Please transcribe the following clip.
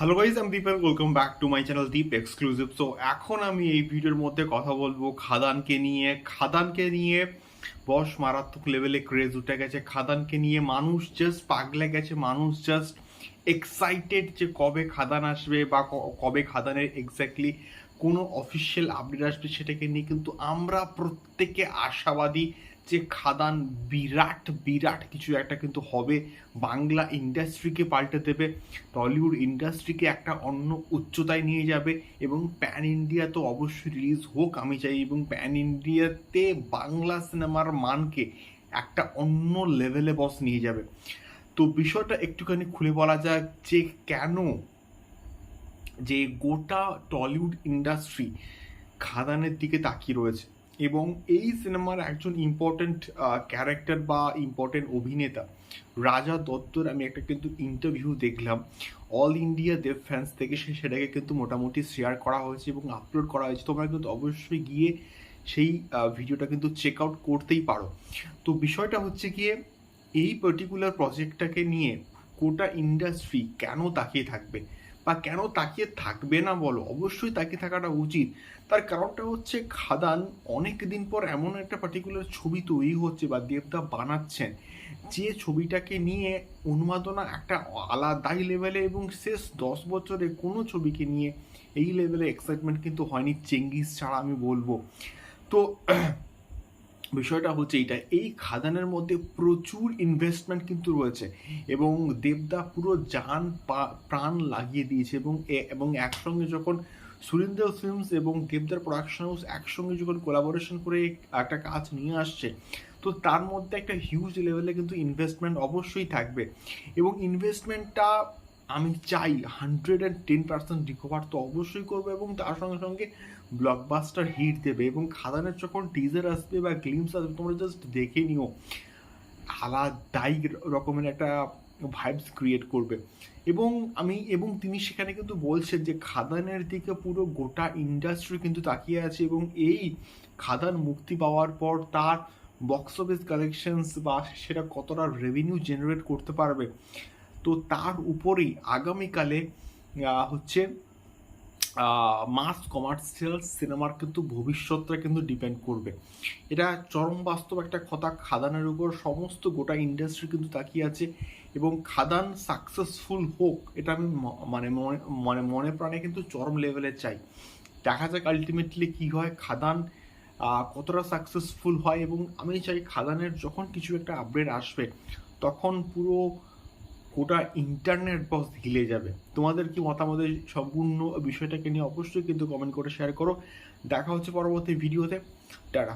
Hello guys আমি Deepak welcome back to my channel Deep exclusive so এখন আমি এই ভিডিওর মধ্যে কথা বলব খাদানকে নিয়ে। খাদানকে নিয়ে বস মারাত্মক লেভেলে ক্রেজ উঠে গেছে। খাদানকে নিয়ে মানুষ জাস্ট পাগলে গেছে। মানুষ জাস্ট এক্সাইটেড যে কবে খাদান আসবে বা কবে খাদানের এক্স্যাক্টলি কোনো অফিসিয়াল আপডেট আসবে সেটাকে নিয়ে। কিন্তু আমরা প্রত্যেকে আশাবাদী যে খাদান বিরাট বিরাট কিছু একটা কিন্তু হবে। বাংলা ইন্ডাস্ট্রিকে পাল্টে দেবে, টলিউড ইন্ডাস্ট্রিকে একটা অন্য উচ্চতায় নিয়ে যাবে এবং প্যান ইন্ডিয়া তো অবশ্যই রিলিজ হোক, আমি চাই এবং প্যান ইন্ডিয়াতে বাংলা সিনেমার মানকে একটা অন্য লেভেলে বস নিয়ে যাবে। তো বিষয়টা একটুখানি খুলে বলা যাক যে কেন যে গোটা টলিউড ইন্ডাস্ট্রি খাদানের দিকে তাকিয়ে রয়েছে। এবং এই সিনেমার একজন ইম্পর্টেন্ট ক্যারেক্টার বা ইম্পর্টেন্ট অভিনেতা, রাজা দত্তর আমি একটা কিন্তু ইন্টারভিউ দেখলাম। অল ইন্ডিয়া দেব ফ্যান্স থেকে সে, সেটাকে কিন্তু মোটামুটি শেয়ার করা হয়েছে এবং আপলোড করা হয়েছে। তোমরা কিন্তু অবশ্যই গিয়ে সেই ভিডিওটা কিন্তু চেক আউট করতেই পারো। তো বিষয়টা হচ্ছে গিয়ে, এই পার্টিকুলার প্রজেক্টটাকে নিয়ে গোটা ইন্ডাস্ট্রি কেন তাকিয়ে থাকবে? বা কেন তাকিয়ে থাকবে না বলো? অবশ্যই তাকিয়ে থাকাটা উচিত। তার কারণটা হচ্ছে খাদান অনেক দিন পর এমন একটা পার্টিকুলার ছবি তৈরি হচ্ছে বা দেবদা বানাচ্ছেন। যে ছবিটাকে নিয়ে উন্মাদনা একটা আলাদাই লেভেলে এবং শেষ দশ বছরে কোনো ছবিকে নিয়ে এই লেভেলে এক্সাইটমেন্ট কিন্তু হয়নি। চেঙ্গিস ছাড়া আমি বলব। তো বিষয়টা হচ্ছে এইটা। এই খাদানের মধ্যে প্রচুর ইনভেস্টমেন্ট কিন্তু রয়েছে এবং দেবদা পুরো পা- প্রাণ লাগিয়ে দিয়েছে এবং এবং একসঙ্গে যখন সুরিন্দর ফিল্মস এবং দেবদার প্রোডাকশন হাউস একসঙ্গে যখন কোলাবোরেশন করে একটা কাজ নিয়ে আসছে, তো তার মধ্যে একটা হিউজ লেভেলে কিন্তু ইনভেস্টমেন্ট অবশ্যই থাকবে। এবং ইনভেস্টমেন্টটা আমি চাই hundred and ten percent recover তো অবশ্যই করবে এবং তার সঙ্গে সঙ্গে ব্লকবাস্টার হিট দেবে এবং খাদানের যখন টিজার আসবে বা গ্লিমস আসবে, তোমরা জাস্ট দেখে নিও। আলাদাই রকমের একটা ভাইবস ক্রিয়েট করবে। এবং আমি, এবং তিনি সেখানে কিন্তু বলছেন যে খাদানের দিকে পুরো গোটা ইন্ডাস্ট্রি কিন্তু তাকিয়ে আছে এবং এই খাদান মুক্তি পাওয়ার পর তার বক্স অফিস কালেকশনস বা সেটা কতটা রেভিনিউ জেনারেট করতে পারবে। তো তার উপরেই আগামীকালে হচ্ছে মাস কমার্শিয়াল সিনেমার কিন্তু ভবিষ্যৎটা কিন্তু ডিপেন্ড করবে। এটা চরম বাস্তব একটা কথা খাদানের উপর, সমস্ত গোটা ইন্ডাস্ট্রি কিন্তু তাকিয়ে আছে এবং খাদান সাকসেসফুল হোক, এটা আমি মনে মানে মনে প্রাণে কিন্তু চরম লেভেলে চাই। দেখা যাক আলটিমেটলি কী হয়, খাদান কতটা সাকসেসফুল হয় এবং আমি চাই খাদানের যখন কিছু একটা আপডেট আসবে, তখন পুরো গোটা ইন্টারনেট বক্স হিলে যাবে। তোমাদের কি মতামত সম্পূর্ণ বিষয়টাকে নিয়ে অবশ্যই কিন্তু কমেন্ট করে শেয়ার করো। দেখা হচ্ছে পরবর্তী ভিডিওতে টাটা।